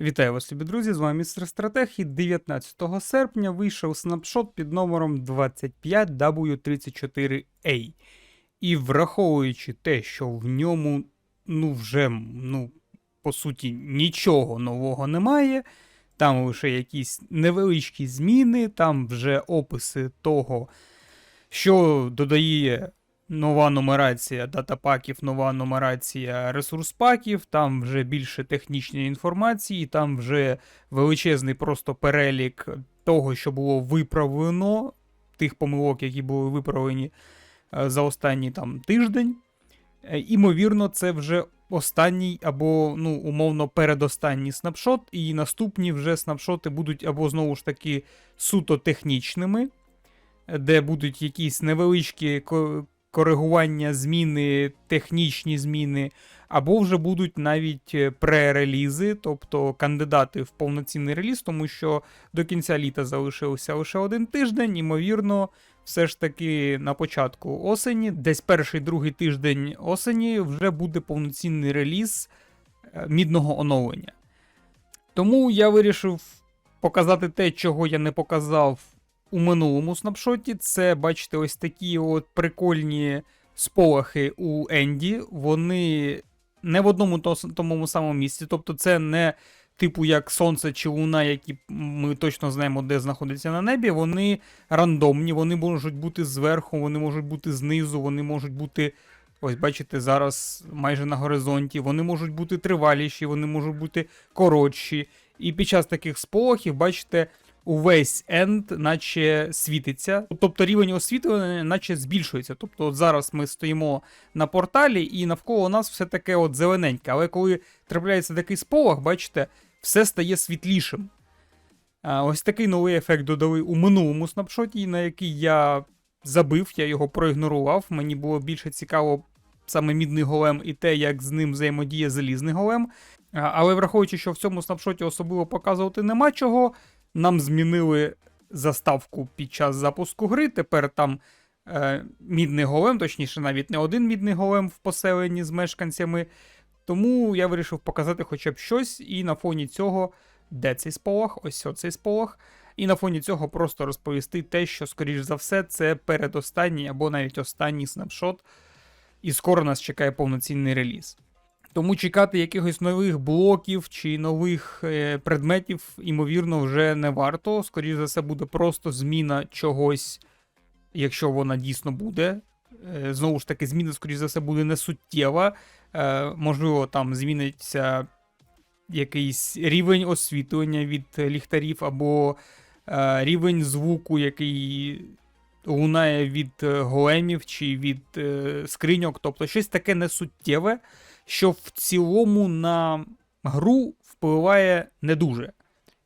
Вітаю вас, любі друзі! З вами містер Стратег. І 19 серпня вийшов снапшот під номером 25W34A. І враховуючи те, що в ньому ну вже ну, по суті нічого нового немає. Там лише якісь невеличкі зміни, там вже описи того, що додає нова нумерація датапаків, нова нумерація ресурс-паків, там вже більше технічної інформації, там вже величезний просто перелік того, що було виправлено, тих помилок, які були виправлені е, за останній там тиждень. Е, Імовірно, це вже останній або, ну, умовно, передостанній снапшот, і наступні вже снапшоти будуть або знову ж таки суто технічними, де будуть якісь невеличкі коригування, зміни, технічні зміни, або вже будуть навіть е, пререлізи, тобто кандидати в повноцінний реліз, тому що до кінця літа залишився лише один тиждень, ймовірно, все ж таки на початку осені, десь перший другий тиждень осені, вже буде повноцінний реліз е, мідного оновлення. Тому я вирішив показати те, чого я не показав у минулому снапшоті. Це, бачите, ось такі от прикольні сполохи у Енді. Вони не в одному то- тому самому місці. Тобто, це не типу як сонце чи луна, які ми точно знаємо, де знаходяться на небі. Вони рандомні, вони можуть бути зверху, вони можуть бути знизу, вони можуть бути. Ось, бачите, зараз майже на горизонті. Вони можуть бути триваліші, вони можуть бути коротші. І під час таких сполохів, бачите, увесь енд наче світиться. Тобто рівень освітлення наче збільшується. Тобто, от зараз ми стоїмо на порталі, і навколо нас все таке от зелененьке. Але коли трапляється такий сполох, бачите, все стає світлішим. Ось такий новий ефект додали у минулому снапшоті, на який я забив, я його проігнорував. Мені було більше цікаво саме мідний голем і те, як з ним взаємодіє залізний голем. Але враховуючи, що в цьому снапшоті особливо показувати нема чого, нам змінили заставку під час запуску гри. Тепер там е, мідний голем, точніше, навіть не один мідний голем в поселенні з мешканцями. Тому я вирішив показати хоча б щось, і на фоні цього, де цей сполох, ось оцей сполох. І на фоні цього просто розповісти те, що, скоріш за все, це передостанній або навіть останній снапшот, і скоро нас чекає повноцінний реліз. Тому чекати якихось нових блоків чи нових е, предметів, ймовірно, вже не варто. Скоріше за все, буде просто зміна чогось, якщо вона дійсно буде. Е, знову ж таки, зміна, скоріш за все, буде не суттєва. Е, можливо, там зміниться якийсь рівень освітлення від ліхтарів, або е, рівень звуку, який лунає від е, големів чи від е, скриньок. Тобто щось таке несуттєве, що в цілому на гру впливає не дуже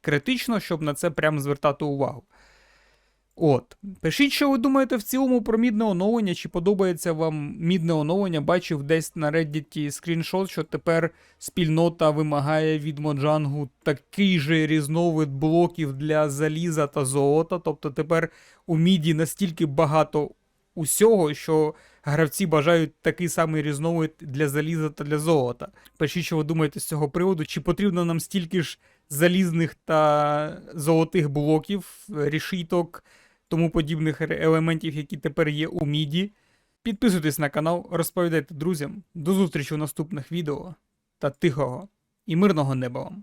критично, щоб на це прямо звертати увагу. От, пишіть, що ви думаєте в цілому про мідне оновлення, чи подобається вам мідне оновлення. Бачив десь на Reddit скріншот, що тепер спільнота вимагає від Моджангу такий же різновид блоків для заліза та золота. Тобто тепер у міді настільки багато усього, що гравці бажають такий самий різновид для заліза та для золота. Пишіть, що ви думаєте з цього приводу, чи потрібно нам стільки ж залізних та золотих блоків, рішіток, тому подібних елементів, які тепер є у міді. Підписуйтесь на канал, розповідайте друзям. До зустрічі у наступних відео та тихого і мирного неба вам!